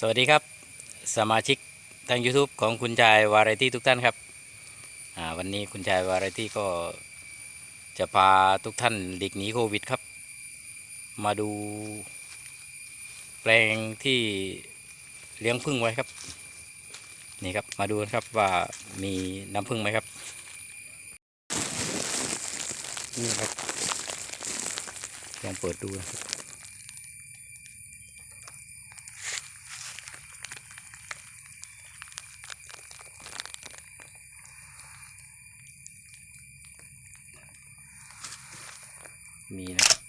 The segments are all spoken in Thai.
สวัสดีครับ สมาชิกทาง YouTube ของคุณชายวาไรตี้ทุกท่านครับวันนี้คุณชายวาไรตี้ก็จะพาทุกท่านหลีกหนีโควิดครับ มาดูแปลงที่เลี้ยงผึ้งไว้ครับ นี่ครับมาดูครับว่ามีน้ำผึ้งไหมครับ นี่ครับลองเปิดดูครับ มีนะครับ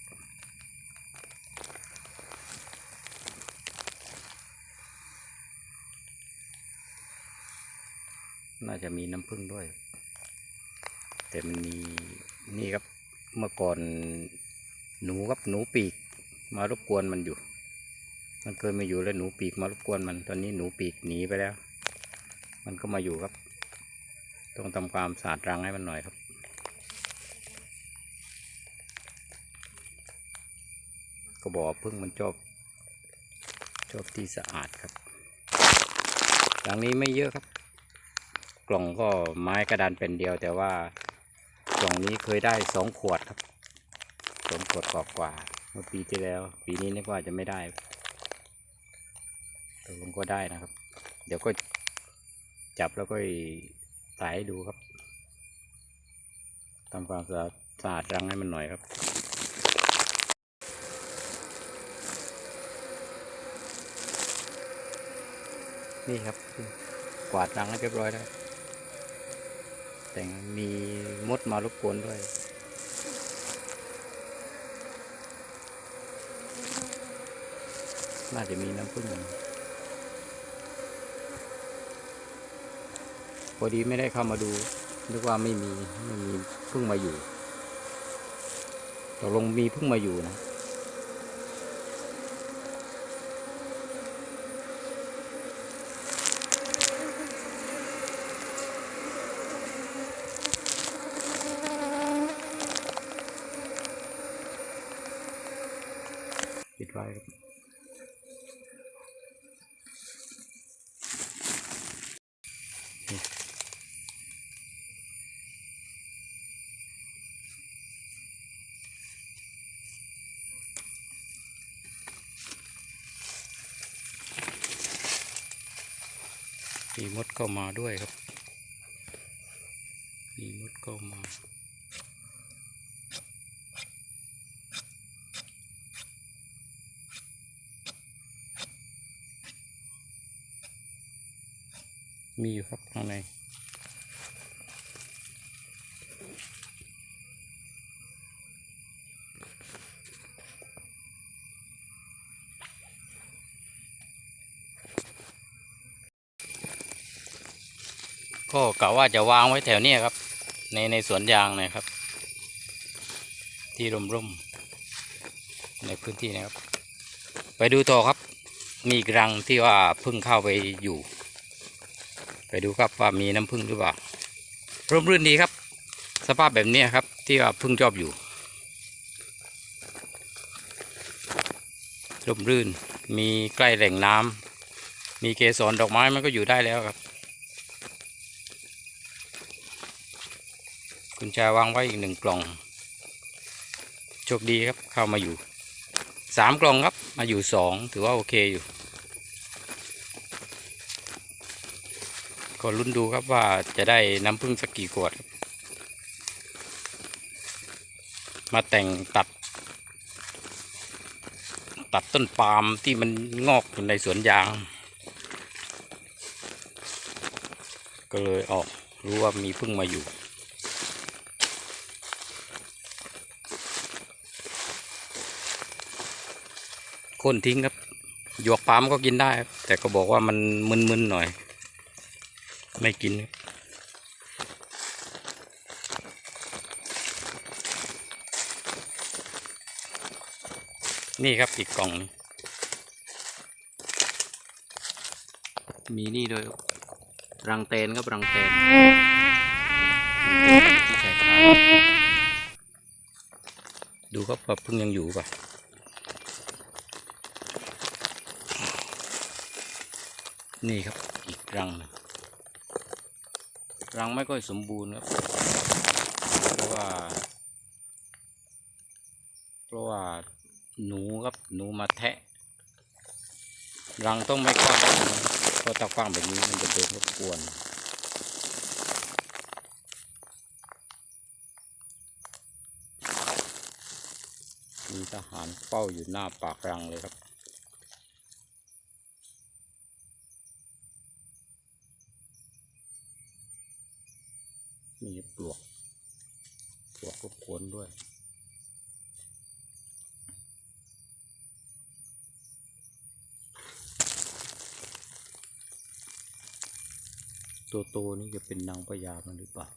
น่าจะมีน้ำผึ้งด้วย แต่มันมีนี่ครับเมื่อก่อนหนูครับหนูปีก มารบกวนมันอยู่ มันเคยมาอยู่แล้วหนูปีกมารบกวนมัน ตอนนี้หนูปีกหนีไปแล้ว มันก็มาอยู่ครับ ต้องทำความสะอาดรังให้มันหน่อยครับ ก็บอกพึ่งมันชอบชอบที่สะอาดครับ หลังนี้ไม่เยอะครับ กล่องก็ไม้กระดานเป็นเดียว แต่ว่ากล่องนี้เคยได้สองขวดครับสองขวดกว่าๆเมื่อปีที่แล้ว ปีนี้นึกว่าจะไม่ได้ตกลงก็ได้นะครับ เดี๋ยวก็จับแล้วก็ถ่ให้ดูครับทำความสะสะอาดรังให้มันหน่อยครับ นี่ครับ กวาดรังให้เรียบร้อยแล้ว แต่มีมดมารบกวนด้วยน่าจะมีน้ำผึ้งพอดีไม่ได้เข้ามาดูนึกว่าไม่มีไม่มีพึ่งมาอยู่ตกลงมีพึ่งมาอยู่นะ ไร่มีมดเข้ามาด้วยครับ มีมดเข้ามา มีอยู่ครับข้างในก็กะว่าจะวางไว้แถวเนี้ยครับ ในในสวนยางนะครับ ที่ร่มๆในพื้นที่นะครับ ไปดูต่อครับ มีกรังที่ว่าเพิ่งเข้าไปอยู่ ไปดูครับว่ามีน้ำผึ้งหรือเปล่าร่มรื่นดีครับ สภาพแบบนี้ครับ ที่ว่าพึ่งชอบอยู่ร่มรื่นมีใกล้แหล่งน้ำมีเกสรดอกไม้มันก็อยู่ได้แล้วครับ คุณชาวางไว้อีกหนึ่งกล่องโชคดีครับเข้ามาอยู่สามกล่องครับมาอยู่สองถือว่าโอเคอยู่ ก็ลุ้นดูครับว่าจะได้น้ำผึ้งสักกี่ขวด มาแต่งตัด ตัดต้นปาล์มที่มันงอกอยู่ในสวนยาง ก็เลยออกรู้ว่ามีผึ้งมาอยู่โค่นทิ้งครับ หยวกปาล์มก็กินได้ แต่ก็บอกว่ามันมึนๆหน่อย ไม่กินครับนี่ครับอีกกล่องหนึ่งมีนี่ด้วยครับรังเตนครับรังเตนที่ใส่ขายดูครับว่าพึ่งยังอยู่ป่ะนี่ครับอีกรังหนึ่ง รังไม่ค่อยสมบูรณ์ครับ เพราะว่า เพราะว่าหนูครับหนูมาแทะ รังต้องไม่กว้างเพราะถ้ากว้างแบบนี้มันจะเดินรบกวนมีทหารเฝ้าอยู่หน้าปากรังเลยครับ มีปลวก ปลวกรบกวนด้วย ตัวโตนี่จะเป็นนางพญามันหรือเปล่า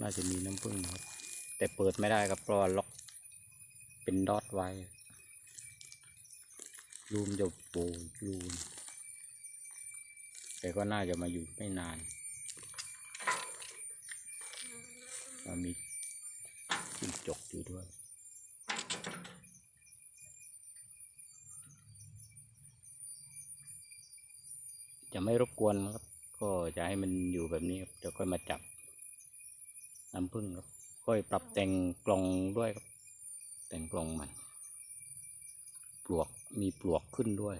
น่าจะมีน้ำผึ้งครับ แต่เปิดไม่ได้ครับเพราะล็อกเป็นดอทไว้รูมจะโปรูน แต่ก็น่าจะมาอยู่ไม่นานมันมีจิ้งจกอยู่ด้วย จะไม่รบกวนครับ ก็จะให้มันอยู่แบบนี้ครับเดี๋ยวค่อยมาจับน้ำผึ้งครับ ค่อยปรับแต่งกล่องด้วยครับ แต่งกล่องใหม่ปลวกมีปลวกขึ้นด้วย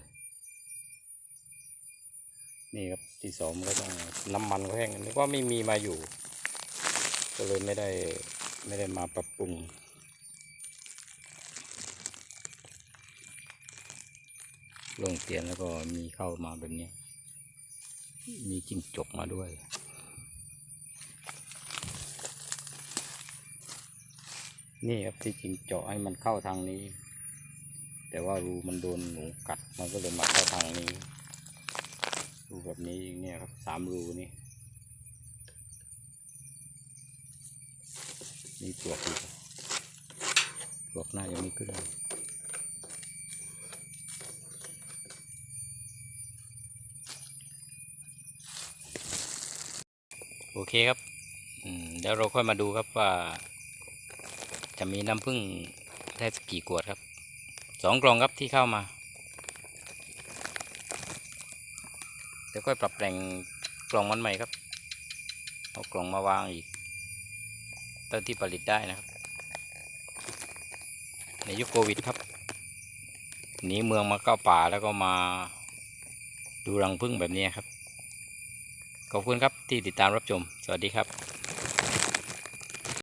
นี่ครับที่สองก็ต้องน้ำมันก็แห้งนึกว่าไม่มีมาอยู่ ก็เลยไม่ได้ไม่ได้มาปรับปรุงลงเตียนแล้วก็มีเข้ามาแบบนี้ มีจิ้งจกมาด้วย นี่ครับที่จริงเจาะให้มันเข้าทางนี้ แต่ว่ารูมันโดนหนูกัดมันก็เลยมาเข้าทางนี้ รูแบบนี้เนี่ยครับสามรูนี่มีปลวกอยู่ปลวกหน้ายังไม่ขึ้นเลยโอเคครับเดี๋ยวเราค่อยมาดูครับว่า จะมีน้ำผึ้งได้สักกี่ขวดครับสองกล่องครับที่เข้ามา เดี๋ยวค่อยปรับแต่งกล่องมันใหม่ครับ เอากล่องมาวางอีกเท่าที่ผลิตได้นะครับ ในยุคโควิดครับหนีเมืองมาเข้าป่าแล้วก็มาดูรังพึ่งแบบนี้ครับ ขอบคุณครับที่ติดตามรับชม สวัสดีครับ